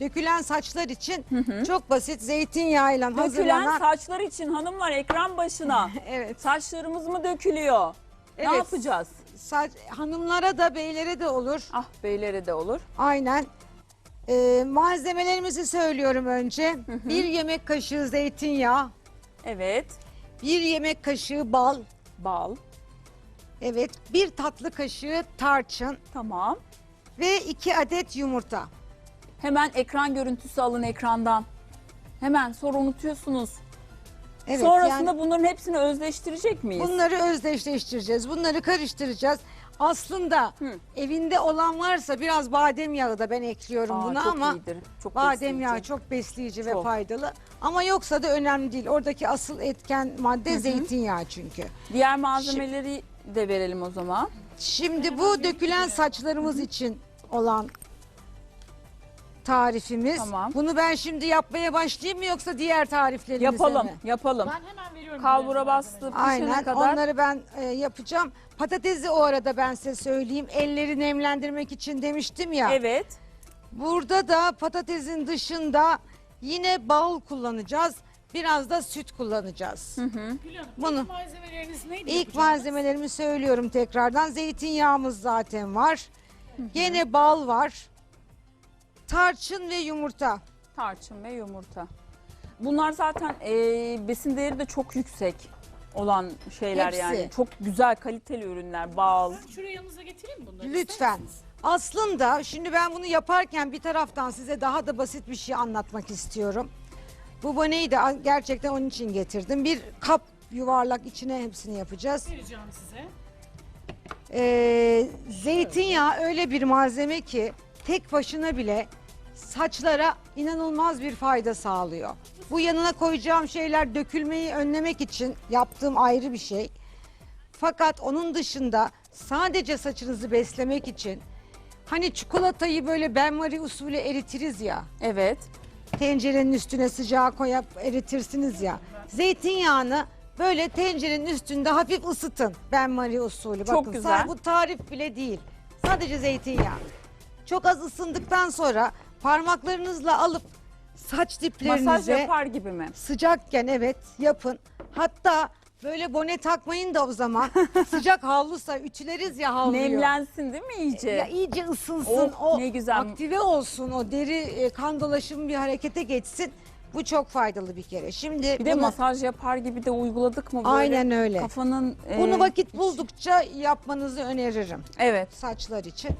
dökülen saçlar için çok basit zeytinyağıyla Dökülen hazırlanan. saçlar için hanımlar ekran başına. Evet. Saçlarımız mı dökülüyor? Ne Evet. yapacağız? Saç, hanımlara da beylere de olur. Ah beylere de olur. Aynen. Ee, malzemelerimizi söylüyorum önce. Bir yemek kaşığı zeytinyağı, Evet. bir yemek kaşığı bal, Bal. evet, bir tatlı kaşığı tarçın Tamam. ve iki adet yumurta. Hemen ekran görüntüsü alın ekrandan. Hemen sonra unutuyorsunuz. Evet, Sonrasında yani bunların hepsini özleştirecek miyiz? bunları özdeşleştireceğiz. Bunları karıştıracağız. Aslında Hı. evinde olan varsa biraz badem yağı da ben ekliyorum Aa, buna çok ama iyidir. Çok badem besleyici. yağı çok besleyici ve Çok. faydalı. Ama yoksa da önemli değil. Oradaki asıl etken madde zeytinyağı çünkü. Diğer malzemeleri de verelim o zaman. Şimdi bu dökülen saçlarımız için olan tarifimiz. Tamam. Bunu ben şimdi yapmaya başlayayım mı yoksa diğer tariflerimize Yapalım, mi? yapalım. Ben hemen veriyorum. Kalbura bastı pişene Aynen kadar. onları ben e, yapacağım. Patatesi o arada ben size söyleyeyim. Elleri nemlendirmek için demiştim ya. Evet. Burada da patatesin dışında yine bal kullanacağız. Biraz da süt kullanacağız. Gül Hanım, Bunu- ilk malzemeleriniz neydi? İlk yapacağınız? malzemelerimi söylüyorum tekrardan. Zeytinyağımız zaten var. Gene bal var. Tarçın ve yumurta. Tarçın ve yumurta. Bunlar zaten e, besin değeri de çok yüksek olan şeyler Hepsi. yani. Çok güzel kaliteli ürünler. Bal. Ben şuraya yanınıza getireyim mi bunları? Lütfen. Aslında şimdi ben bunu yaparken bir taraftan size daha da basit bir şey anlatmak istiyorum. Bu boneyi de gerçekten onun için getirdim. Bir kap yuvarlak içine hepsini yapacağız. Vereceğim size. Ee, zeytinyağı öyle bir malzeme ki tek başına bile saçlara inanılmaz bir fayda sağlıyor. Bu yanına koyacağım şeyler dökülmeyi önlemek için yaptığım ayrı bir şey. Fakat onun dışında sadece saçınızı beslemek için hani çikolatayı böyle benmari usulü eritiriz ya. Evet. Tencerenin üstüne sıcağı koyup eritirsiniz ya. Zeytinyağını böyle tencerenin üstünde hafif ısıtın. Ben Marie usulü. Çok Bakın, güzel. Bu tarif bile değil. Sadece zeytinyağı. Çok az ısındıktan sonra parmaklarınızla alıp saç Masaj diplerinize yapar gibi mi? sıcakken evet yapın. Hatta böyle bone takmayın da o zaman. Sıcak havlusa ütüleriz ya havluyu. Nemlensin değil mi iyice? Ya iyice ısınsın, Oh, o ne güzel. aktive olsun, o deri e, kan dolaşımı bir harekete geçsin. Bu çok faydalı bir kere. Şimdi bir de bunu- masaj yapar gibi de uyguladık mı böyle? Aynen öyle. Kafanın... e, bunu vakit buldukça yapmanızı öneririm Evet. saçlar için.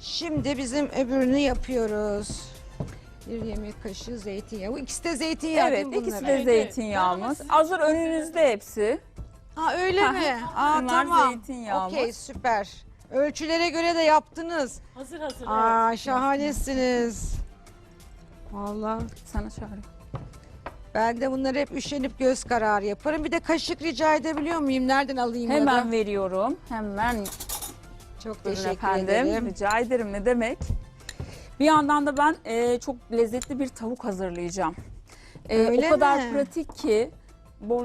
Şimdi bizim öbürünü yapıyoruz. Bir yemek kaşığı zeytinyağı. Bu ikisi de zeytinyağı Evet değil mi ikisi bunların? de zeytinyağımız. Hazır önünüzde hepsi. Ha öyle mi? Aa Bunlar tamam. zeytinyağımız. Okey süper. Ölçülere göre de yaptınız. Hazır hazır. Aa evet. şahanesiniz. Vallahi. Sana çağırıyorum. Ben de bunları hep üşenip göz kararı yaparım. Bir de kaşık rica edebiliyor muyum? Nereden alayım ya Hemen da? veriyorum. Hemen Çok Buyurun teşekkür efendim. ederim. Rica ederim ne demek. Bir yandan da ben e, çok lezzetli bir tavuk hazırlayacağım. E, Öyle o kadar mi? pratik ki bu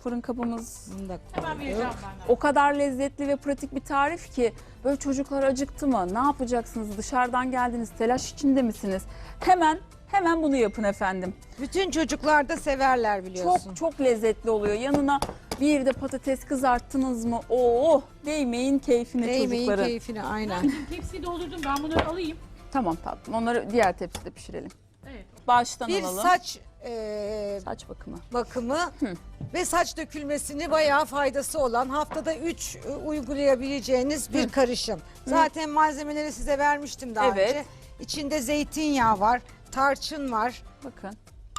fırın kabımız Bunu da Hemen koyduk. vereceğim ben. o kadar lezzetli ve pratik bir tarif ki böyle çocuklar acıktı mı? Ne yapacaksınız? Dışarıdan geldiniz, telaş içinde misiniz? Hemen hemen bunu yapın efendim. Bütün çocuklar da severler biliyorsun. Çok çok lezzetli oluyor. Yanına bir de patates kızarttınız mı? Oo, değmeyin keyfine Değmeyin çocukların. keyfine aynen. Tepsiyi doldurdum. Ben bunları alayım. Tamam tatlım. Onları diğer tepside pişirelim. Evet. Baştan bir alalım. saç e, Saç bakımı. bakımı ve saç dökülmesini bayağı faydası olan haftada 3 uygulayabileceğiniz bir karışım. Zaten malzemeleri size vermiştim daha Evet. önce. İçinde zeytinyağı var, tarçın var. Bakın.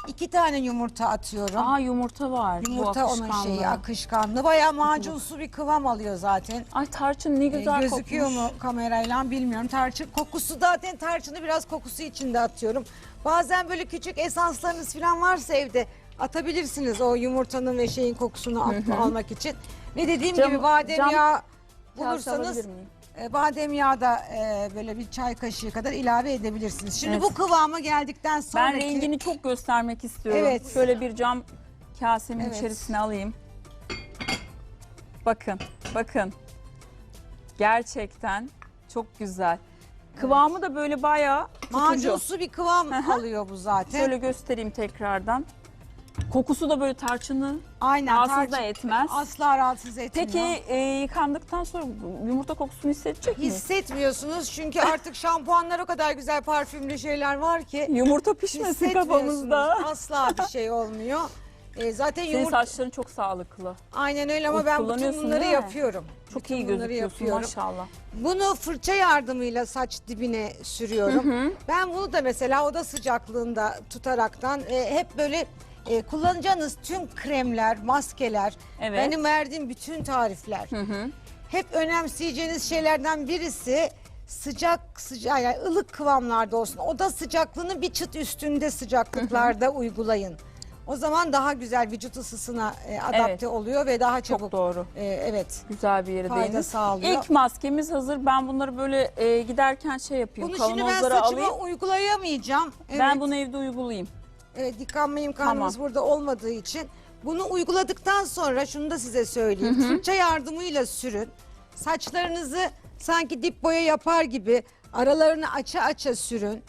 İki tane yumurta atıyorum. Aa yumurta var. Bu Yumurta onun şeyi akışkanlı. Bayağı macunsu bir kıvam alıyor zaten. Ay tarçın ne Ee, güzel gözüküyor kokmuş. mu kamerayla bilmiyorum. Tarçın kokusu zaten tarçını biraz kokusu içinde atıyorum. Bazen böyle küçük esanslarınız falan varsa evde atabilirsiniz o yumurtanın ve şeyin kokusunu al- almak için. Ve dediğim Cam- gibi badem cam yağı bulursanız? E, badem yağı da e, böyle bir çay kaşığı kadar ilave edebilirsiniz. Şimdi Evet. bu kıvama geldikten sonra Ben rengini çok göstermek istiyorum. Evet. Şöyle bir cam kasemin Evet. içerisine alayım. Bakın, bakın. Gerçekten çok güzel. Kıvamı da böyle bayağı tutucu. Macunsu bir kıvam alıyor bu zaten. Şöyle göstereyim tekrardan. Kokusu da böyle tarçını Aynen. rahatsız da tarçın- etmez. Asla rahatsız etmiyor. Peki e, yıkandıktan sonra yumurta kokusunu hissedecek miyiz? Hissetmiyorsunuz çünkü artık şampuanlar o kadar güzel parfümlü şeyler var ki Yumurta pişmesin hissetmiyorsunuz. kafamızda. Asla bir şey olmuyor. E, zaten Senin yumurta saçların çok sağlıklı. aynen öyle ama ben bütün kullanıyorsun bunları değil mi? yapıyorum. Çok Bütün iyi bunları gözüküyorsun yapıyorum. maşallah. Bunu fırça yardımıyla saç dibine sürüyorum. Ben bunu da mesela oda sıcaklığında tutaraktan e, hep böyle e, kullanacağınız tüm kremler, maskeler, Evet. benim verdiğim bütün tarifler. Hı hı. Hep önemseyeceğiniz şeylerden birisi sıcak sıcak yani ılık kıvamlarda olsun. Oda sıcaklığının bir çıt üstünde sıcaklıklarda uygulayın. O zaman daha güzel vücut ısısına e, adapte Evet. oluyor ve daha Çok çabuk doğru. e, evet Güzel bir yere fayda değindiniz. sağlıyor. İlk maskemiz hazır. Ben bunları böyle e, giderken şey yapıyorum. Bunu şimdi ben Kavanozlara saçıma alayım. uygulayamayacağım. Evet, Ben bunu evde uygulayayım. Evet yıkanma imkanımız Tamam. burada olmadığı için. Bunu uyguladıktan sonra şunu da size söyleyeyim. Fırça yardımıyla sürün. Saçlarınızı sanki dip boya yapar gibi aralarını aça aça sürün.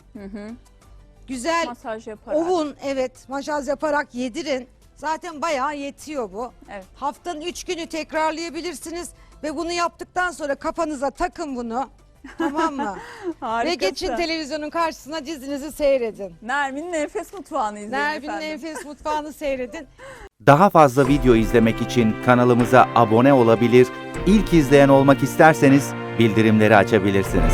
Güzel Masaj yaparak. ovun evet masaj yaparak yedirin. Zaten bayağı yetiyor bu. Evet. Haftanın üç günü tekrarlayabilirsiniz. Ve bunu yaptıktan sonra kafanıza takın bunu. Tamam mı? Ve Harikasın. geçin televizyonun karşısına dizinizi seyredin. Nermin'in Enfes Mutfağı'nı izleyin Nermin'in efendim. Enfes Mutfağı'nı seyredin. Daha fazla video izlemek için kanalımıza abone olabilir, ilk izleyen olmak isterseniz bildirimleri açabilirsiniz.